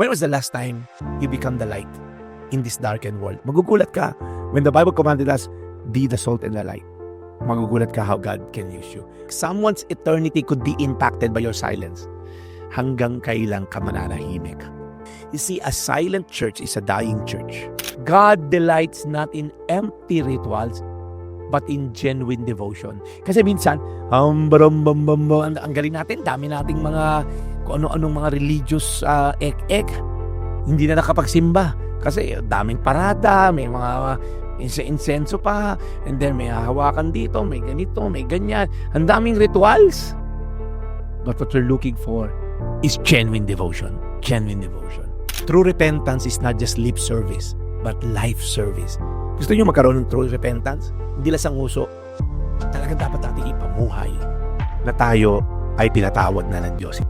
When was the last time you become the light in this darkened world? Magugulat ka when the Bible commanded us, be the salt and the light. Magugulat ka how God can use you. Someone's eternity could be impacted by your silence. Hanggang kailan ka mananahimik. You see, a silent church is a dying church. God delights not in empty rituals, but in genuine devotion. Kasi minsan, um, baram, bam, bam, bam, ang, ang galing natin, dami nating mga, kung ano-anong mga religious uh, ek-ek. Hindi na nakapagsimba. Kasi daming parada, may mga inse insenso pa, and then may hahawakan dito, may ganito, may ganyan. Ang daming rituals. But what we're looking for is genuine devotion. Genuine devotion. True repentance is not just lip service, but life service. Gusto niyo magkaroon ng true repentance? Hindi lang sa nguso. Talagang dapat natin ipamuhay na tayo ay pinatawad na ng Diyos.